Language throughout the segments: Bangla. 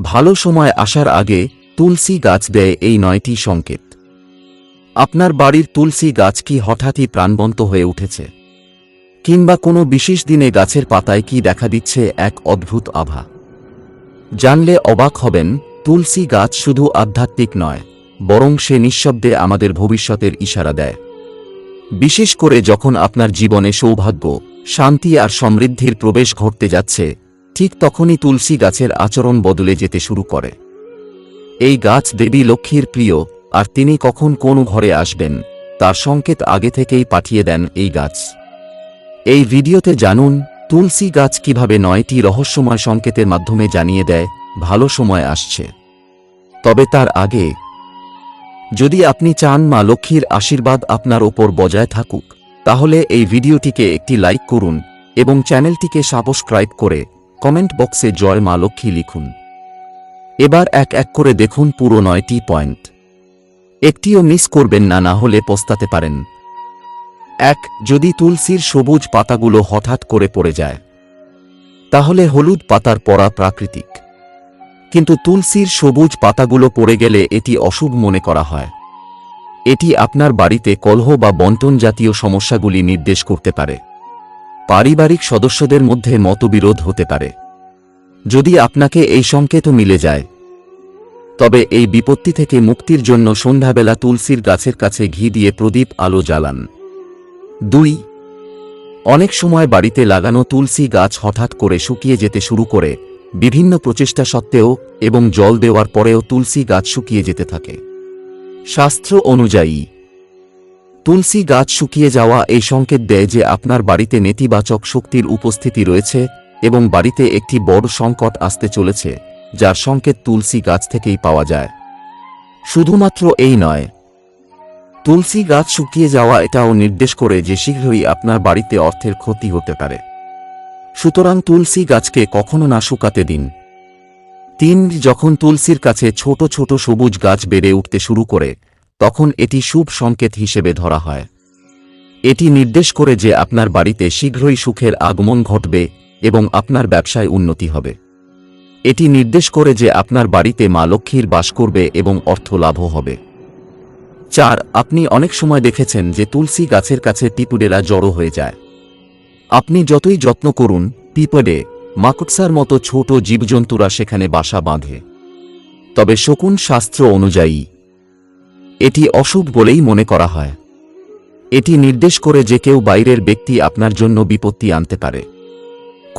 ভালো সময় আসার আগে তুলসী গাছ দেয় এই নয়টি সংকেত। আপনার বাড়ির তুলসী গাছ কি হঠাৎই প্রাণবন্ত হয়ে উঠেছে? কিংবা কোনো বিশেষ দিনে গাছের পাতায় কি দেখা দিচ্ছে এক অদ্ভুত আভা? জানলে অবাক হবেন, তুলসী গাছ শুধু আধ্যাত্মিক নয়, বরং সে নিঃশব্দে আমাদের ভবিষ্যতের ইশারা দেয়। বিশেষ করে যখন আপনার জীবনে সৌভাগ্য, শান্তি আর সমৃদ্ধির প্রবেশ ঘটতে যাচ্ছে ঠিক তখনই তুলসী গাছের আচরণ বদলে যেতে শুরু করে। এই গাছ দেবী লক্ষ্মীর প্রিয়, আর তিনি কখন কোন ঘরে আসবেন, তার সংকেত আগে থেকেই পাঠিয়ে দেন এই গাছ। এই ভিডিওতে জানুন, তুলসী গাছ কীভাবে নয়টি রহস্যময় সংকেতের মাধ্যমে জানিয়ে দেয়, ভালো সময় আসছে। তবে তার আগে, যদি আপনি চান মা লক্ষ্মীর আশীর্বাদ আপনার ওপর বজায় থাকুক, তাহলে এই ভিডিওটিকে একটি লাইক করুন এবং চ্যানেলটিকে সাবস্ক্রাইব করে কমেন্ট বক্সে জয় মা লক্ষ্মী লিখুন। এবার এক এক করে দেখুন পুরো নয়টি পয়েন্ট। একটিও মিস করবেন না না হলে পস্তাতে পারেন। এক, যদি তুলসীর সবুজ পাতাগুলো হঠাৎ করে পড়ে যায়, তাহলে হলুদ পাতার পরা প্রাকৃতিক। কিন্তু তুলসীর সবুজ পাতাগুলো পড়ে গেলে এটি অশুভ মনে করা হয়। এটি আপনার বাড়িতে কলহ বা বন্টন জাতীয় সমস্যাগুলি নির্দেশ করতে পারে। পারিবারিক সদস্যদের মধ্যে মতবিরোধ হতে পারে। যদি আপনাকে এই সংকেত মিলে যায়। তবে এই বিপত্তি থেকে মুক্তির জন্য সন্ধ্যাবেলা তুলসীর গাছের কাছে ঘি দিয়ে প্রদীপ আলো জ্বালান। দুই, অনেক সময় বাড়িতে লাগানো তুলসী গাছ হঠাৎ করে শুকিয়ে যেতে শুরু করে, বিভিন্ন প্রচেষ্টা সত্ত্বেও এবং জল দেওয়ার পরেও তুলসী গাছ শুকিয়ে যেতে থাকে। শাস্ত্র অনুযায়ী, তুলসী গাছ শুকিয়ে যাওয়া এই সংকেত দেয় যে আপনার বাড়িতে নেতিবাচক শক্তির উপস্থিতি রয়েছে এবং বাড়িতে একটি বড় সংকট আসতে চলেছে, যার সংকেত তুলসী গাছ থেকেই পাওয়া যায়। শুধুমাত্র এই নয়, তুলসী গাছ শুকিয়ে যাওয়া এটাও নির্দেশ করে যে শীঘ্রই আপনার বাড়িতে অর্থের ক্ষতি হতে পারে। সুতরাং তুলসী গাছকে কখনো না শুকাতে দিন। তিন, যখন তুলসীর কাছে ছোট ছোট সবুজ গাছ বেড়ে উঠতে শুরু করে, তখন এটি শুভ সংকেত হিসেবে ধরা হয়। এটি নির্দেশ করে যে আপনার বাড়িতে শীঘ্রই সুখের আগমন ঘটবে এবং আপনার ব্যবসায় উন্নতি হবে। এটি নির্দেশ করে যে আপনার বাড়িতে মা লক্ষ্মীর বাস করবে এবং অর্থ লাভও হবে। চার, আপনি অনেক সময় দেখেছেন যে তুলসী গাছের কাছে পিপুডেরা জড়ো হয়ে যায়। আপনি যতই যত্ন করুন, পিপডে, মাকড়সার মতো ছোট জীবজন্তুরা সেখানে বাসা বাঁধে। তবে শকুন শাস্ত্র অনুযায়ী, এটি অশুভ বলেই মনে করা হয়। এটি নির্দেশ করে যে কেউ বাইরের ব্যক্তি আপনার জন্য বিপত্তি আনতে পারে।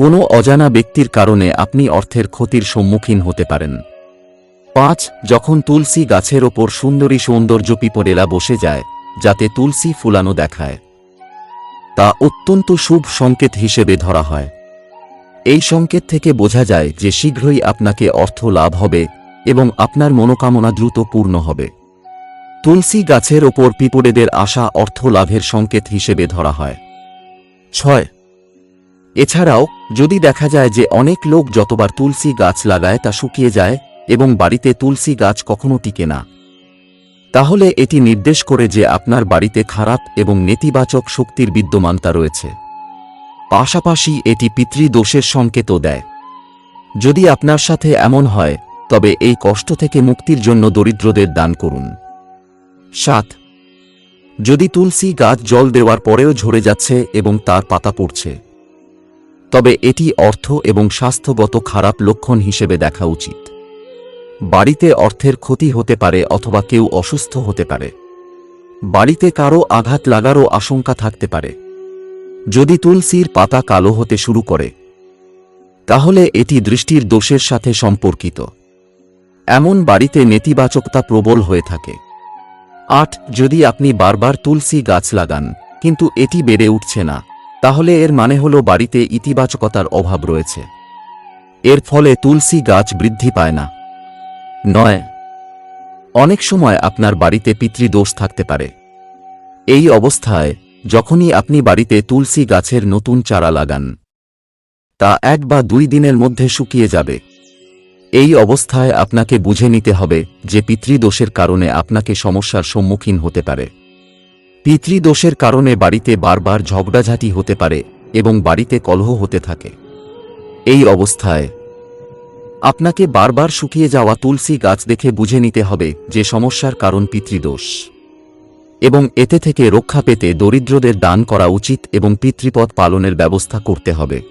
কোনো অজানা ব্যক্তির কারণে আপনি অর্থের ক্ষতির সম্মুখীন হতে পারেন। পাঁচ, যখন তুলসী গাছের ওপর সুন্দরী সৌন্দর্য পিপরেলা বসে যায়, যাতে তুলসী ফুলানো দেখায়। তা অত্যন্ত শুভ সংকেত হিসেবে ধরা হয়। এই সংকেত থেকে বোঝা যায় যে শীঘ্রই আপনাকে অর্থ লাভ হবে এবং আপনার মনোকামনা দ্রুত পূর্ণ হবে। তুলসী গাছের ওপর পিপড়েদের আশা অর্থ লাভের সংকেত হিসেবে ধরা হয়। ছয় এছাড়াও, যদি দেখা যায় যে অনেক লোক যতবার তুলসী গাছ লাগায় তা শুকিয়ে যায় এবং বাড়িতে তুলসী গাছ কখনো টিকে না। তাহলে এটি নির্দেশ করে যে আপনার বাড়িতে খারাপ এবং নেতিবাচক শক্তির বিদ্যমানতা রয়েছে। পাশাপাশি এটি পিতৃদোষের সংকেতও দেয়। যদি আপনার সাথে এমন হয়, তবে এই কষ্ট থেকে মুক্তির জন্য দরিদ্রদের দান করুন। সাত। যদি তুলসী গাছ জল দেওয়ার পরেও ঝরে যাচ্ছে এবং তার পাতা পড়ছে তবে এটি অর্থ এবং স্বাস্থ্যগত খারাপ লক্ষণ হিসেবে দেখা উচিত। বাড়িতে অর্থের ক্ষতি হতে পারে অথবা কেউ অসুস্থ হতে পারে। বাড়িতে কারও আঘাত লাগারও আশঙ্কা থাকতে পারে। যদি তুলসীর পাতা কালো হতে শুরু করে, তাহলে এটি দৃষ্টির দোষের সাথে সম্পর্কিত। এমন বাড়িতে নেতিবাচকতা প্রবল হয়ে থাকে। আট, যদি আপনি বারবার তুলসী গাছ লাগান, কিন্তু এটি বেড়ে উঠছে না তাহলে এর মানে হল বাড়িতে ইতিবাচকতার অভাব রয়েছে। এর ফলে তুলসী গাছ বৃদ্ধি পায় না। নয়, অনেক সময় আপনার বাড়িতে পিতৃদোষ থাকতে পারে। এই অবস্থায় যখনই আপনি বাড়িতে তুলসী গাছের নতুন চারা লাগান, তা এক বা দুই দিনের মধ্যে শুকিয়ে যাবে। এই অবস্থায় আপনাকে বুঝে নিতে হবে যে পিতৃদোষের কারণে আপনাকে সমস্যার সম্মুখীন হতে পারে। পিতৃদোষের কারণে বাড়িতে বারবার ঝগড়াঝাটি হতে পারে এবং বাড়িতে কলহ হতে থাকে। এই অবস্থায় আপনাকে বারবার শুকিয়ে যাওয়া তুলসী গাছ দেখে বুঝে নিতে হবে যে সমস্যার কারণ পিতৃদোষ। এবং এতে থেকে রক্ষা পেতে দরিদ্রদের দান করা উচিত এবং পিতৃপদ পালনের ব্যবস্থা করতে হবে।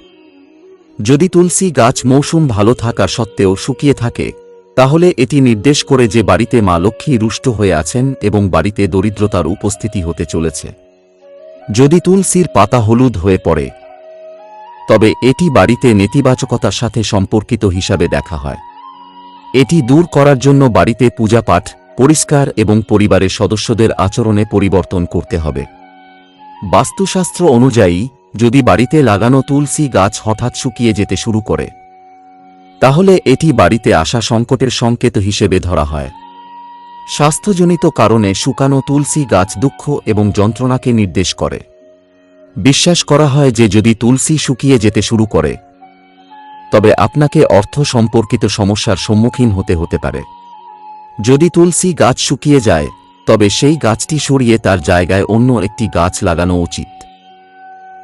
যদি তুলসী গাছ মৌসুম ভালো থাকা সত্ত্বেও শুকিয়ে থাকে তাহলে এটি নির্দেশ করে যে বাড়িতে মা লক্ষ্মী রুষ্ট হয়ে আছেন এবং বাড়িতে দরিদ্রতার উপস্থিতি হতে চলেছে। যদি তুলসীর পাতা হলুদ হয়ে পড়ে, তবে এটি বাড়িতে নেতিবাচকতার সাথে সম্পর্কিত হিসাবে দেখা হয়। এটি দূর করার জন্য বাড়িতে পূজাপাঠ, পরিষ্কার এবং পরিবারের সদস্যদের আচরণে পরিবর্তন করতে হবে। বাস্তুশাস্ত্র অনুযায়ী, যদি বাড়িতে লাগানো তুলসী গাছ হঠাৎ শুকিয়ে যেতে শুরু করে তাহলে এটি বাড়িতে আসা সংকটের সংকেত হিসেবে ধরা হয়। স্বাস্থ্যজনিত কারণে শুকানো তুলসী গাছ দুঃখ এবং যন্ত্রণাকে নির্দেশ করে। বিশ্বাস করা হয় যে যদি তুলসী শুকিয়ে যেতে শুরু করে, তবে আপনাকে অর্থ সম্পর্কিত সমস্যার সম্মুখীন হতে হতে পারে। যদি তুলসী গাছ শুকিয়ে যায়, তবে সেই গাছটি সরিয়ে তার জায়গায় অন্য একটি গাছ লাগানো উচিত।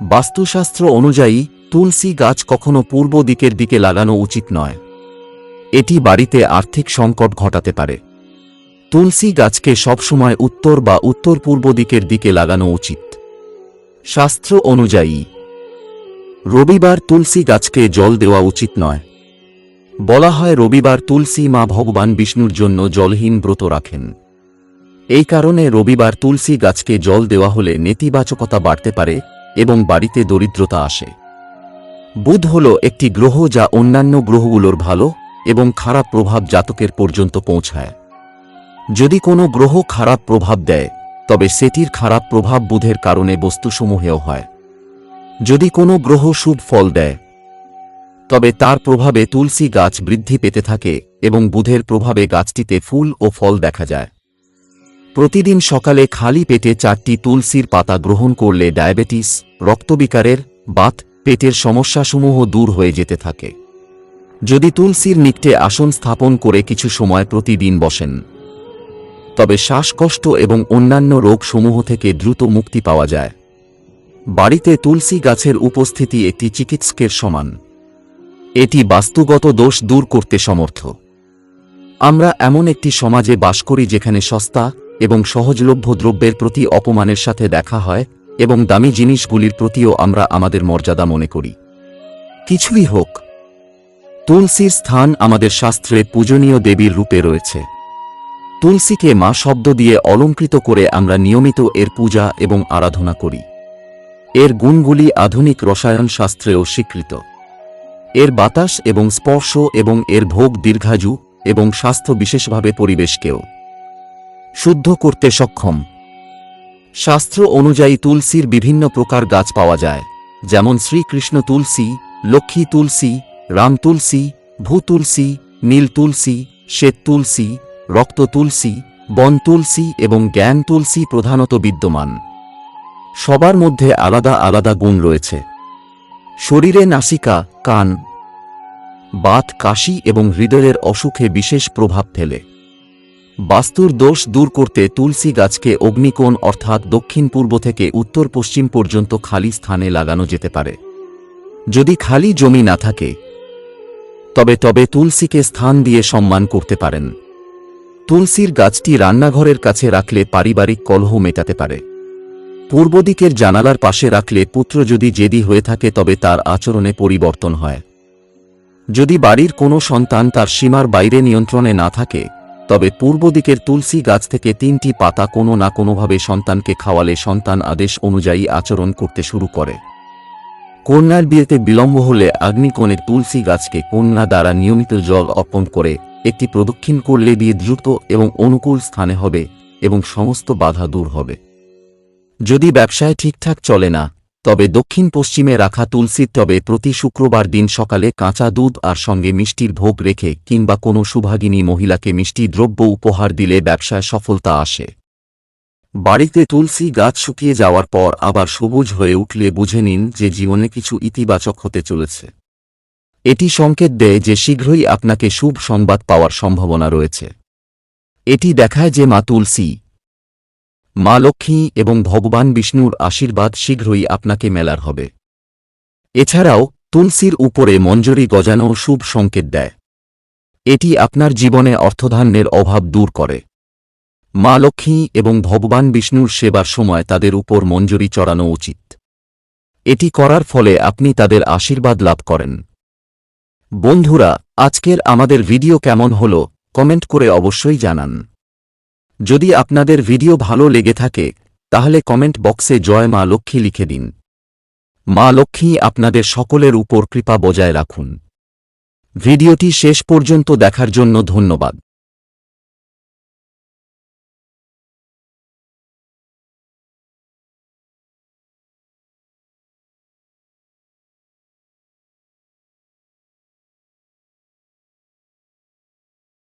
বাস্তুশাস্ত্র অনুযায়ী তুলসী গাছ কখনো পূর্ব দিকের দিকে লাগানো উচিত নয়। এটি বাড়িতে আর্থিক সংকট ঘটাতে পারে। তুলসী গাছকে সবসময় উত্তর বা উত্তর পূর্ব দিকের দিকে লাগানো উচিত। শাস্ত্র অনুযায়ী, রবিবার তুলসী গাছকে জল দেওয়া উচিত নয়। বলা হয় রবিবার তুলসী মা ভগবান বিষ্ণুর জন্য জলহীন ব্রত রাখেন। এই কারণে রবিবার তুলসী গাছকে জল দেওয়া হলে নেতিবাচকতা বাড়তে পারে এবং বাড়িতে দরিদ্রতা আসে। বুধ হল একটি গ্রহ যা অন্যান্য গ্রহগুলোর ভালো এবং খারাপ প্রভাব জাতকের পর্যন্ত পৌঁছায়। যদি কোনো গ্রহ খারাপ প্রভাব দেয়, তবে সেটির খারাপ প্রভাব বুধের কারণে বস্তুসমূহেও হয়। যদি কোনো গ্রহ শুভ ফল দেয়, তবে তার প্রভাবে তুলসী গাছ বৃদ্ধি পেতে থাকে এবং বুধের প্রভাবে গাছটিতে ফুল ও ফল দেখা যায়। প্রতিদিন সকালে খালি পেটে চারটি তুলসীর পাতা গ্রহণ করলে ডায়াবেটিস, রক্তবিকারের, বাত পেটের সমস্যাসমূহ দূর হয়ে যেতে থাকে। যদি তুলসীর নিকটে আসন স্থাপন করে কিছু সময় প্রতিদিন বসেন, তবে শ্বাসকষ্ট এবং অন্যান্য রোগসমূহ থেকে দ্রুত মুক্তি পাওয়া যায়। বাড়িতে তুলসী গাছের উপস্থিতি একটি চিকিৎসকের সমান। এটি বাস্তুগত দোষ দূর করতে সমর্থ। আমরা এমন একটি সমাজে বাস করি যেখানে সস্তা এবং সহজলভ্য দ্রব্যের প্রতি অপমানের সাথে দেখা হয় এবং দামি জিনিসগুলির প্রতিও আমরা আমাদের মর্যাদা মনে করি। কিছুই হোক, তুলসীর স্থান আমাদের শাস্ত্রে পূজনীয় দেবীর রূপে রয়েছে। তুলসীকে মা শব্দ দিয়ে অলঙ্কৃত করে আমরা নিয়মিত এর পূজা এবং আরাধনা করি। এর গুণগুলি আধুনিক রসায়ন শাস্ত্রেও স্বীকৃত। এর বাতাস এবং স্পর্শ এবং এর ভোগ দীর্ঘায়ু এবং স্বাস্থ্য বিশেষভাবে পরিবেশকেও। শুদ্ধ করতে সক্ষম। শাস্ত্র অনুযায়ী তুলসীর বিভিন্ন প্রকার গাছ পাওয়া যায়, যেমন শ্রীকৃষ্ণ তুলসী, লক্ষ্মী তুলসী, রাম তুলসী, ভূ তুলসী, নীল তুলসী, শ্বেত তুলসী, রক্ত তুলসী, বন তুলসী এবং জ্ঞান তুলসী প্রধানত বিদ্যমান। সবার মধ্যে আলাদা আলাদা গুণ রয়েছে। শরীরে নাসিকা, কান। বাত, কাশি এবং হৃদয়ের অসুখে বিশেষ প্রভাব ফেলে। বাস্তুর দোষ দূর করতে তুলসী গাছকে অগ্নিকোণ অর্থাৎ দক্ষিণ পূর্ব থেকে উত্তর পশ্চিম পর্যন্ত খালি স্থানে লাগানো যেতে পারে। যদি খালি জমি না থাকে, তবে তবে তুলসীকে স্থান দিয়ে সম্মান করতে পারেন। তুলসীর গাছটি রান্নাঘরের কাছে রাখলে পারিবারিক কলহ মেটাতে পারে। পূর্ব দিকের জানালার পাশে রাখলে পুত্র যদি জেদি হয়ে থাকে, তবে তার আচরণে পরিবর্তন হয়। যদি বাড়ির কোনো সন্তান তার সীমার বাইরে নিয়ন্ত্রণে না থাকে তবে পূর্ব দিকের তুলসী গাছ থেকে তিনটি পাতা কোনো না কোনোভাবে সন্তানকে খাওয়ালে সন্তান আদেশ অনুযায়ী আচরণ করতে শুরু করে। কন্যার বিয়েতে বিলম্ব হলে আগ্নিকোণে তুলসী গাছকে কন্যা দ্বারা নিয়মিত জল অর্পণ করে, একটি প্রদক্ষিণ করলে বিয়ে দ্রুত এবং অনুকূল স্থানে হবে এবং সমস্ত বাধা দূর হবে। যদি ব্যবসায় ঠিকঠাক চলে না তবে দক্ষিণ পশ্চিমে রাখা তুলসীর টবে প্রতি শুক্রবার দিন সকালে কাঁচা দুধ আর সঙ্গে মিষ্টির ভোগ রেখে কিংবা কোনো সুভাগিনী মহিলাকে মিষ্টি দ্রব্য উপহার দিলে ব্যবসায় সফলতা আসে। বাড়িতে তুলসী গাছ শুকিয়ে যাওয়ার পর আবার সবুজ হয়ে উঠলে বুঝে নিন যে জীবনে কিছু ইতিবাচক হতে চলেছে। এটি সংকেত দেয় যে শীঘ্রই আপনাকে শুভ সংবাদ পাওয়ার সম্ভাবনা রয়েছে। এটি দেখায় যে মা তুলসী মা লক্ষ্মী এবং ভগবান বিষ্ণুর আশীর্বাদ শীঘ্রই আপনাকে মেলার হবে। এছাড়াও, তুলসীর উপরে মঞ্জরি গজানো শুভ সংকেত দেয়। এটি আপনার জীবনে অর্থধান্যের অভাব দূর করে। মা লক্ষ্মী এবং ভগবান বিষ্ণুর সেবার সময় তাদের উপর মঞ্জুরি চড়ানো উচিত। এটি করার ফলে আপনি তাদের আশীর্বাদ লাভ করেন। বন্ধুরা, আজকের আমাদের ভিডিও কেমন হল, কমেন্ট করে অবশ্যই জানান। যদি আপনাদের ভিডিও ভালো লেগে থাকে, তাহলে কমেন্ট বক্সে জয় মা লক্ষ্মী লিখে দিন। মা লক্ষ্মী আপনাদের সকলের উপর কৃপা বজায় রাখুন। ভিডিওটি শেষ পর্যন্ত দেখার জন্য ধন্যবাদ।